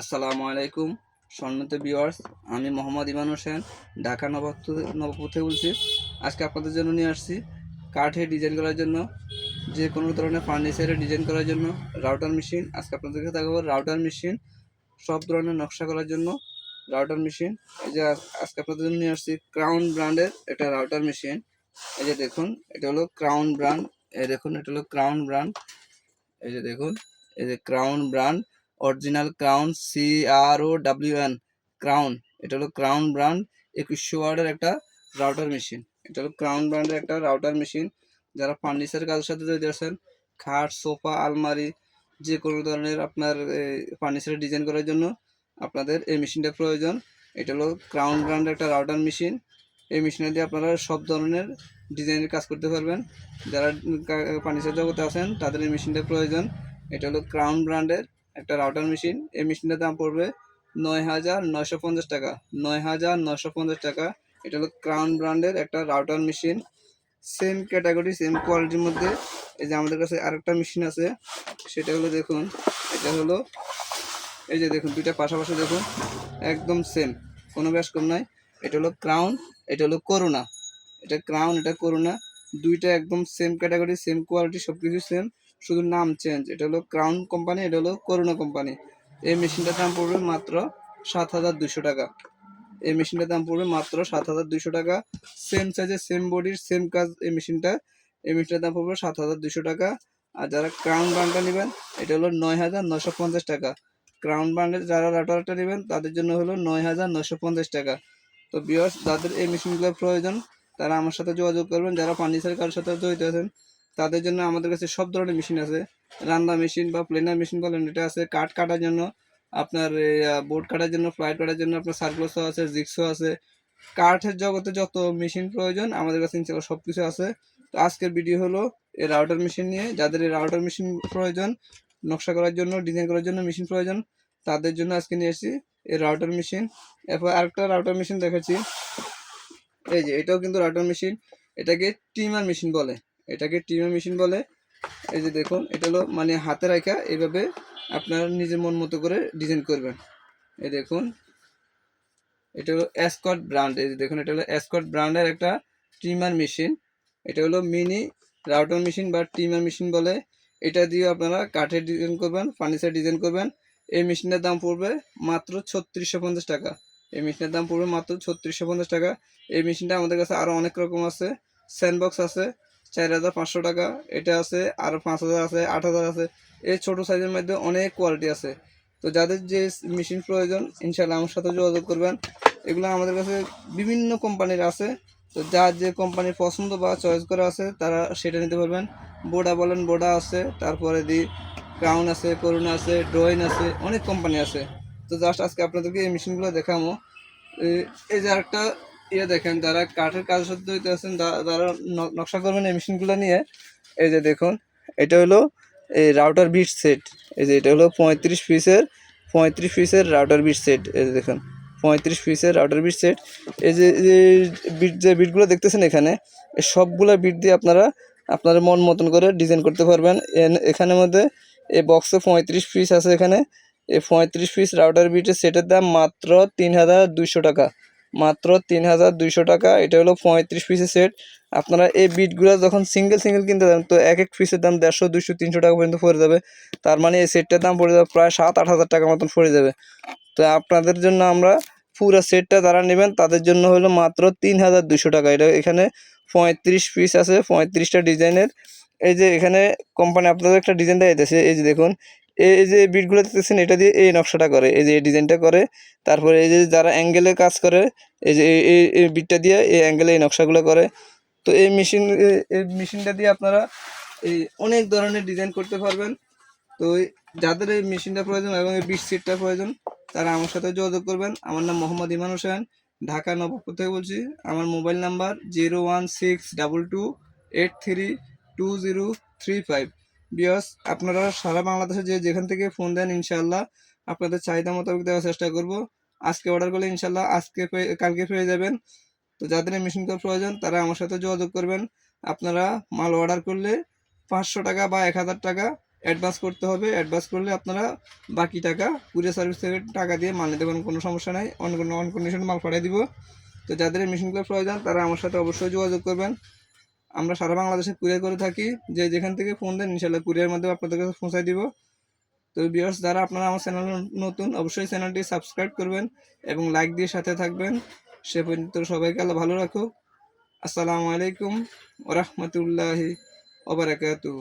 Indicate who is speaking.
Speaker 1: আসসালামু আলাইকুম, সম্মানিত ভিউয়ার্স আমি মোহাম্মদ ইমান হোসেন, ঢাকা নবাব নবপুর বলছি। আজকে আপনাদের জন্য নিয়ে আসছি কাঠে ডিজাইন করার জন্য যে কোনো ধরনের ফার্নিচারে ডিজাইন করার জন্য রাউটার মেশিন আজকে আপনাদেরকে দেখাবো রাউটার মেশিন সব ধরনের নকশা করার জন্য রাউটার মেশিন এই যে আজকে আপনাদের জন্য নিয়ে আসছি ক্রাউন ব্র্যান্ডের একটা রাউটার মেশিন এই যে দেখুন, এটা হলো ক্রাউন ব্র্যান্ড এই দেখুন, এটা হলো ক্রাউন ব্র্যান্ড এই যে দেখুন, এই যে crown brand original crown C R O W N crown এটা হলো ক্রাউন ব্র্যান্ড একুশশো ওয়ার্ডের একটা রাউটার মেশিন এটা হলো ক্রাউন ব্র্যান্ডের একটা রাউটার মেশিন যারা ফার্নিচার কাজের সাথে জড়িত আছেন, খাট, সোফা, আলমারি যে কোনো ধরনের আপনার ফার্নিচার ডিজাইন করার জন্য আপনাদের এই মেশিনটা প্রয়োজন, এটা হলো ক্রাউন ব্র্যান্ডের একটা রাউটার মেশিন এই মেশিনে দিয়ে আপনারা সব ধরনের ডিজাইনের কাজ করতে পারবেন, যারা ফার্নিচার জগতে আছেন, তাদের এই মেশিনটা প্রয়োজন, এটা হলো ক্রাউন ব্র্যান্ডের একটা রাউটার মেশিন এই মেশিনটার দাম পড়বে নয় হাজার নয়শো পঞ্চাশ টাকা। নয় হাজার নয়শো পঞ্চাশ টাকা। এটা হলো ক্রাউন ব্র্যান্ডের একটা router machine same category same কোয়ালিটির মধ্যে। এই যে আমাদের কাছে আরেকটা মেশিন আছে, সেটা হলো দেখুন, এটা হলো, এই যে দেখুন, দুইটা পাশাপাশি দেখুন, একদম সেম কোনো ব্যাস কম নাই। এটা হলো ক্রাউন এটা হলো করোনা এটা ক্রাউন এটা করোনা দুইটা একদম সেম ক্যাটাগরি সেম কোয়ালিটি সব কিছু সেম শুধু নাম চেঞ্জ এটা হলো ক্রাউন কোম্পানি এটা হলো করোনা কোম্পানি এই মেশিনটার দাম পড়বে মাত্র সাত হাজার দুশো টাকা। এই মেশিনটার দাম পড়বে মাত্র সাত হাজার দুশো টাকা। সেম সাইজের সেম বডির সেম কাজ এই মেশিনটা। এই মেশিনটার দাম পড়বে সাত হাজার দুশো টাকা। আর যারা ক্রাউন ব্র্যান্ডটা নেবেন, এটা হলো নয় হাজার নশো পঞ্চাশ টাকা। ক্রাউন ব্র্যান্ডের যারা রাটারটা নেবেন, তাদের জন্য হলো নয় হাজার নশো পঞ্চাশ টাকা। তো বিয়ার্স যাদের এই মেশিনগুলো প্রয়োজন, তারা আমার সাথে যোগাযোগ করবেন। যারা ফার্নিচার কারোর সাথে জড়িত আছেন তাদের জন্য আমাদের কাছে সব ধরনের মেশিন আছে। রান্না মেশিন বা প্লেনার মেশিন বলেন এটা আছে। কাঠ কাটার জন্য আপনার বোর্ড কাটার জন্য, ফ্লাইট কাটার জন্য আপনার সার্কুলাসও আছে, জিক্সও আছে। কাঠের জগতে যত মেশিন প্রয়োজন, আমাদের কাছে ইনশাল্লাহ সব কিছু আছে। তো আজকের ভিডিও হলো এই রাউটার মেশিন নিয়ে। যাদের এই রাউটার মেশিন প্রয়োজন, নকশা করার জন্য, ডিজাইন করার জন্য মেশিন প্রয়োজন, তাদের জন্য আজকে নিয়ে এসেছি এই রাউটার মেশিন। এরপর আরেকটা রাউটার মেশিন দেখাচ্ছি। এই যে এটাও কিন্তু রাউটার মেশিন। এটাকে টিমার মেশিন বলে। এটাকে টিমার মেশিন বলে। এই যে দেখুন, এটা হলো মানে হাতে রাখা এইভাবে আপনার নিজের মন মতো করে ডিজাইন করবেন। এই দেখুন, এটা হলো অ্যাসকট ব্র্যান্ড এই যে দেখুন, এটা হলো অ্যাসকট ব্র্যান্ডের একটা ট্রিমার মেশিন। এটা হলো মিনি রাউটার মেশিন বা ট্রিমার মেশিন বলে। এটা দিয়ে আপনারা কাঠের ডিজাইন করবেন ফার্নিচার ডিজাইন করবেন। এই মেশিনের দাম পড়বে মাত্র ছত্রিশশো পঞ্চাশ টাকা। এই মেশিনের দাম পড়বে মাত্র ছত্রিশশো পঞ্চাশ টাকা। এই মেশিনটা আমাদের কাছে আরও অনেক রকম আছে। স্যান্ডবক্স আছে। চার হাজার পাঁচশো টাকা, এটা আছে, আর পাঁচ হাজার আছে, আট হাজার আছে। এই ছোটো সাইজের মধ্যে অনেক কোয়ালিটি আছে। তো যাদের যে মেশিন প্রয়োজন ইনশাল্লাহ আমার সাথে যোগাযোগ করবেন। এগুলো আমাদের কাছে বিভিন্ন কোম্পানির আছে। তো যার যে কোম্পানির পছন্দ বা চয়েস করা আছে, তারা সেটা নিতে পারবেন। বোডা বলেন বোডা আছে, তারপরে দি ক্রাউন আছে, করুণা আছে ড্রয়িন আছে, অনেক কোম্পানি আছে। তো জাস্ট আজকে আপনাদেরকে এই মেশিনগুলো দেখামো এই- যে আরেকটা ইয়ে দেখেন, যারা কাঠের কাজ সাথে আছেন যারা নকশা করবেন এই মেশিনগুলো নিয়ে, এই যে দেখুন, এটা হলো এই রাউটার বিট সেট এই যে এটা হলো পঁয়ত্রিশ পিসের পঁয়ত্রিশ পিসের রাউটার বিট সেট এই যে দেখুন, পঁয়ত্রিশ পিসের রাউটার বিট সেট এই যে বিট যে বিটগুলো দেখতেছেন এখানে সবগুলো বিট দিয়ে আপনারা, আপনার মন মতন করে ডিজাইন করতে পারবেন। এখানের মধ্যে এই বক্সে পঁয়ত্রিশ পিস আছে এখানে, এই পঁয়ত্রিশ পিস রাউটার বিটের সেটের দাম মাত্র তিন হাজার দুইশো টাকা। মাত্র তিন হাজার দুইশো টাকা। এটা হলো পঁয়ত্রিশ পিসের সেট আপনারা এই বিটগুলো যখন সিঙ্গেল সিঙ্গেল কিনতে যাবেন, তো এক এক পিসের দাম দেড়শো, দুইশো, তিনশো টাকা পর্যন্ত পড়ে যাবে। তার মানে এই সেটটার দাম পড়ে যাবে প্রায় সাত, আট হাজার টাকা মতন পড়ে যাবে। তো আপনাদের জন্য আমরা পুরো সেটটা যারা নেবেন, তাদের জন্য হলো মাত্র তিন হাজার দুশো টাকা। এটা এখানে পঁয়ত্রিশ পিস আছে, পঁয়ত্রিশটা ডিজাইনের এই যে এখানে কোম্পানি আপনাদের একটা ডিজাইন দিয়েছে এই যে দেখুন এই যে বিটগুলো দেখতেছেন, এটা দিয়ে এই নকশাটা করে, এই যে এই ডিজাইনটা করে, তারপরে এই যে যারা অ্যাঙ্গেলে কাজ করে, এই যে এই- বিটটা দিয়ে এই অ্যাঙ্গেলে এই নকশাগুলো করে। তো এই মেশিন এই মেশিনটা দিয়ে আপনারা এই অনেক ধরনের ডিজাইন করতে পারবেন। তো যাদের এই মেশিনটা প্রয়োজন এবং এই বিট সিটটা প্রয়োজন, তারা আমার সাথে যোগাযোগ করবেন। আমার নাম মোহাম্মদ ইমান হোসেন, ঢাকা, নবাবপুর থেকে বলছি। আমার mobile number zero one six double two eight three two zero three five. বিয়স আপনারা সারা বাংলাদেশে যে যেখান থেকে ফোন দেন ইনশাল্লাহ আপনাদের চাহিদা মোতাবেক দেওয়ার চেষ্টা করব। আজকে অর্ডার করলে ইনশাল্লাহ আজকে কালকে পেয়ে যাবেন। তো যাদের এই মেশিনটা প্রয়োজন, তারা আমার সাথে যোগাযোগ করবেন। আপনারা মাল অর্ডার করলে পাঁচশো টাকা বা এক হাজার টাকা অ্যাডভান্স করতে হবে। অ্যাডভান্স করলে আপনারা বাকি টাকা কুরিয়ার সার্ভিস থেকে টাকা দিয়ে মাল নিতে কোনো সমস্যা নাই। অন কোনো অন কন্ডিশন মাল পাঠিয়ে দিব। তো যাদের এই মেশিনগুলো প্রয়োজন, তারা আমার সাথে অবশ্যই যোগাযোগ করবেন। আমরা সারা বাংলাদেশে কুরিয়ার করে থাকি। যে যেখান থেকে ফোন দেন ইনশাল্লাহ কুরিয়ার মাধ্যমে আপনাদের কাছে পৌঁছায় দিব। তো ভিউয়ার্স যারা আপনারা আমার চ্যানেল নতুন, অবশ্যই চ্যানেলটি সাবস্ক্রাইব করবেন এবং লাইক দিয়ে সাথে থাকবেন। সে পর্যন্ত সবাইকে আল্লাহ ভালো রাখুক। আসসালামু আলাইকুম ওরহমতুল্লাহি ওবরাকাতু